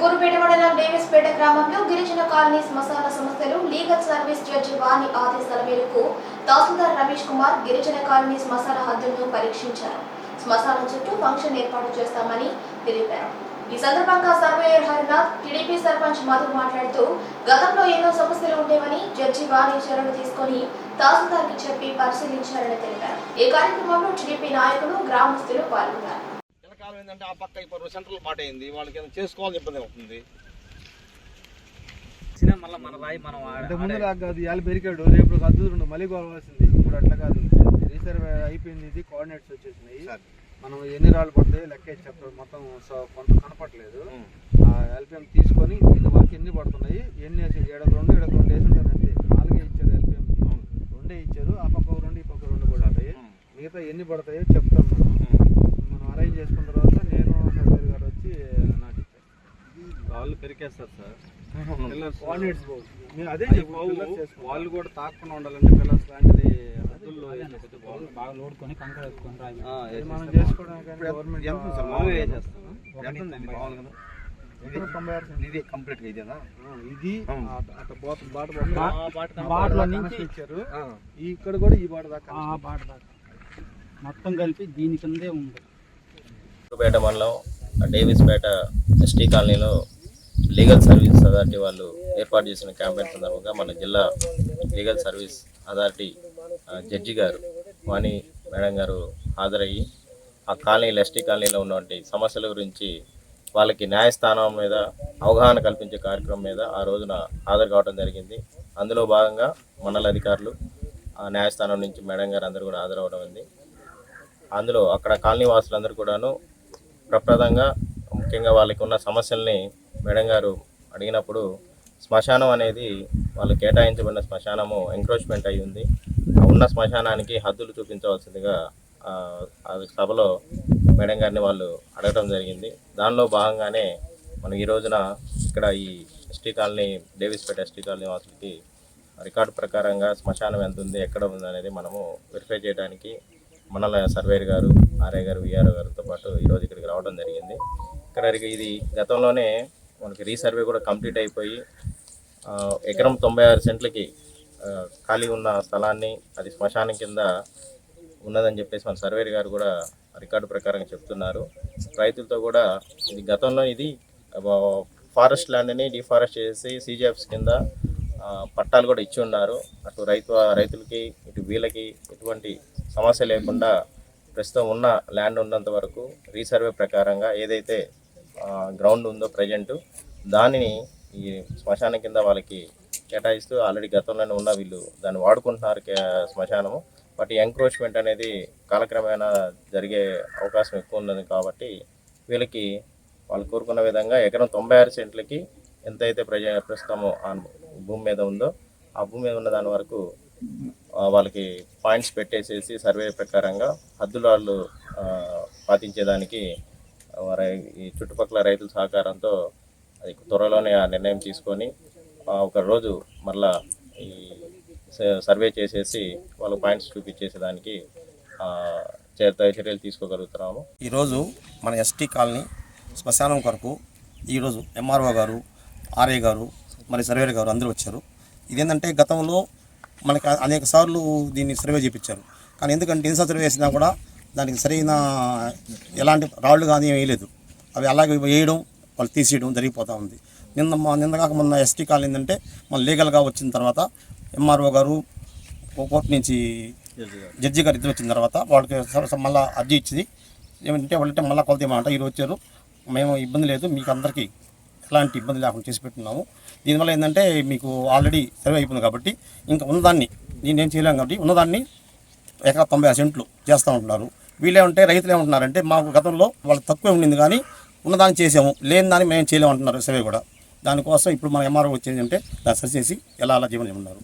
చిలుకూరుపేట మండలం డేవిస్పేట గ్రామంలో గిరిజన కాలనీ శ్మశాన సంస్థలు లీగల్ సర్వీస్ జడ్జి వాణి ఆదేశాల మేరకు తహసీల్దార్ రమేష్ కుమార్ గిరిజన కాలనీ శ్మశాన హద్దులను పరీక్షించారు. శ్మశానం చుట్టూ ఫంక్షన్ ఏర్పాటు చేస్తామని తెలిపారు. ఈ సందర్భంగా సర్వేయర్ హరినాథ్ టీడీపీ సర్పంచ్ మధు మాట్లాడుతూ గతంలో ఎన్నో సమస్యలు ఉండేవని జడ్జి వాణి చర్యలు తీసుకొని తహసీల్దార్కి చెప్పి పరిశీలించారని తెలిపారు. ఈ కార్యక్రమంలో టీడీపీ నాయకులు గ్రామస్తులు పాల్గొన్నారు. ఏంటంటే ఆ పక్క ఇప్పుడు సెంట్రల్ పాట అయింది. వాళ్ళకి ఏదైనా చేసుకోవాలని ఇబ్బంది అవుతుంది. మళ్ళీ మన రాయి మనం ముందు కాదు ఇవాళ పెరికాడు రేపు అద్దు రెండు మళ్ళీ ఇప్పుడు అట్లా కాదు. రీసర్వే అయిపోయింది ఇది కోఆర్డినేట్స్ వచ్చేసినాయి. సార్. మనం ఎన్ని రాళ్ళు పడతాయి లెక్క మొత్తం కొంత. ఆ ఎల్పిఎం తీసుకొని వరకు ఎన్ని పడుతున్నాయి ఎన్ని వేసి ఏడకు రెండు ఏడకు రెండు వేసి ఉంటారు అంతే. నాలుగే ఇచ్చారు ఎల్పిఎం రెండే ఇచ్చారు ఆ పక్క రెండు ఈ పక్క రెండు పడతాయి. మిగతా ఎన్ని పడతాయో చెప్తాం మనం మనం అరేంజ్ చేసుకున్న తర్వాత నేను సర్వేర్ గారు వచ్చి నాటిచ్చారు సార్. అదే. వాళ్ళు కూడా తాకుండా ఉండాలంటే పిల్లర్స్ లాంటిది. బాగా లోడుకొని కంకర వేసుకొని రాయి మనం. చేసుకోవడానికి గవర్నమెంట్ ఎంత సార్? మామూలుగా. ఎంత? ఇది. ఇది కంప్లీట్గా ఇదేనా? ఆ, ఇది ఉం. ఆ, అటు బాట బాట బా- బాట. బాటలో కనెక్షన్ నుంచి ఇచ్చారు ఇక్కడ కూడా ఈ బాట దాకా ఆ బాట దాకా. మొత్తం కలిపి దీని కిందే ఉంది. పేట మండలం డేవిస్పేట ఎస్టీ కాలనీలో లీగల్ సర్వీస్ అథారిటీ వాళ్ళు ఏర్పాటు చేసిన క్యాంపెయిన్ సందర్భంగా మన జిల్లా లీగల్ సర్వీస్ అథారిటీ జడ్జి గారు వాణి మేడం గారు హాజరయ్యి ఆ కాలనీ ఎస్టీ కాలనీలో ఉన్నటువంటి సమస్యల గురించి వాళ్ళకి న్యాయస్థానం మీద అవగాహన కల్పించే కార్యక్రమం మీద ఆ రోజున హాజరు కావడం జరిగింది. అందులో భాగంగా మండల అధికారులు ఆ న్యాయస్థానం నుంచి మేడం గారు అందరూ కూడా హాజరవడం ఉంది. అందులో అక్కడ కాలనీ వాసులందరూ కూడాను ప్రప్రదంగా ముఖ్యంగా వాళ్ళకి ఉన్న సమస్యల్ని మేడం గారు అడిగినప్పుడు శ్మశానం అనేది వాళ్ళు కేటాయించబడిన శ్మశానము ఎంక్రోచ్మెంట్ అయి ఉంది. ఉన్న శ్మశానానికి హద్దులు చూపించవలసిందిగా ఆ, సభలో మేడం గారిని వాళ్ళు అడగడం జరిగింది. దానిలో భాగంగానే మనం ఈ రోజున ఇక్కడ ఈ ST colony Davispeta ST colony వాసులకి record ప్రకారంగా శ్మశానం ఎంత ఉంది ఎక్కడ ఉంది అనేది మనము వెరిఫై చేయడానికి మనల సర్వేర్ గారు ఆర్ఏ గారు విఆర్ఓ గారితో పాటు ఈరోజు ఇక్కడికి రావడం జరిగింది. ఇక్కడ ఇది గతంలోనే మనకి రీసర్వే కూడా కంప్లీట్ అయిపోయి ఎకరం తొంభై ఆరు సెంట్లకి ఖాళీ ఉన్న స్థలాన్ని అది శ్మశానం కింద ఉన్నదని చెప్పేసి మన సర్వేర్ గారు కూడా రికార్డు ప్రకారం చెప్తున్నారు. రైతులతో కూడా ఇది గతంలో ఇది ఫారెస్ట్ ల్యాండ్ని డిఫారెస్ట్ చేసి సీజీఎఫ్స్ కింద పట్టాలు కూడా ఇచ్చి ఉన్నారు. అటు రైతు రైతులకి ఇటు వీళ్ళకి ఎటువంటి సమస్య లేకుండా ప్రస్తుతం ఉన్న ల్యాండ్ ఉన్నంత వరకు రీసర్వే ప్రకారంగా ఏదైతే గ్రౌండ్ ఉందో ప్రజెంట్ దానిని ఈ శ్మశానం కింద వాళ్ళకి కేటాయిస్తూ ఆల్రెడీ గతంలోనే ఉన్న వీళ్ళు దాన్ని వాడుకుంటున్నారు శ్మశానము. బట్ ఎంక్రోచ్మెంట్ అనేది కాలక్రమేణా జరిగే అవకాశం ఎక్కువ ఉన్నది కాబట్టి వీళ్ళకి వాళ్ళు కోరుకున్న విధంగా ఎకరం తొంభై ఆరు సెంట్లకి ఎంతైతే ప్రజ ప్రస్తుతము ఆ భూమి మీద ఉందో ఆ భూమి మీద ఉన్న దాని వరకు వాళ్ళకి పాయింట్స్ పెట్టేసేసి సర్వే ప్రకారంగా హద్దులు వాళ్ళు పాటించేదానికి ఈ చుట్టుపక్కల రైతుల సహకారంతో అది త్వరలోనే ఆ నిర్ణయం తీసుకొని ఒక రోజు మళ్ళా ఈ సర్వే చేసేసి వాళ్ళ పాయింట్స్ చూపించేసేదానికి చర్యలు తీసుకోగలుగుతున్నాము. ఈరోజు మన ఎస్టీ కాలనీ శ్మశానం కొరకు ఈరోజు ఎంఆర్ఓ గారు ఆర్ఏ గారు మరి సర్వేర్ గారు అందరూ వచ్చారు. ఇదేంటంటే గతంలో మనకి అనేక సార్లు దీన్ని సర్వే చేయించారు కానీ ఎందుకంటే ఎన్ని సర్వే వేసినా కూడా దానికి సరైన ఎలాంటి రాళ్ళు కానీ ఏం వేయలేదు అవి అలాగే వేయడం వాళ్ళు తీసేయడం జరిగిపోతూ ఉంది. నిన్న మా నిన్న కాక మొన్న ఎస్టీ కాల్ ఏంటంటే మన లీగల్గా వచ్చిన తర్వాత ఎంఆర్ఓ గారు కోర్టు నుంచి జడ్జి గారు ఇద్దరు వచ్చిన తర్వాత వాళ్ళకి మళ్ళీ అర్జీ ఇచ్చింది. ఏమంటే వాళ్ళంటే మళ్ళీ కొలత ఇవ్వమంట. ఈరోజు వచ్చారు. మేము ఇబ్బంది లేదు. మీకు అందరికీ ఎలాంటి ఇబ్బంది లేకుండా చేసి పెట్టున్నాము. దీనివల్ల ఏంటంటే మీకు ఆల్రెడీ సర్వే అయిపోయింది కాబట్టి ఇంకా ఉన్నదాన్ని నేనేం చేయలేము కాబట్టి ఉన్నదాన్ని ఎకరా తొంభై సెంట్లు చేస్తూ ఉంటున్నారు. వీళ్ళే ఉంటే రైతులు ఏమంటున్నారంటే మాకు గతంలో వాళ్ళు తక్కువే ఉండింది కానీ ఉన్నదాన్ని చేసాము లేని దాన్ని మేము చేయలేము అంటున్నారు సర్వే కూడా. దానికోసం ఇప్పుడు మన ఎంఆర్ఓ వచ్చేది అంటే దాన్ని సరిచేసి ఎలా అలా చేయమని ఉన్నారు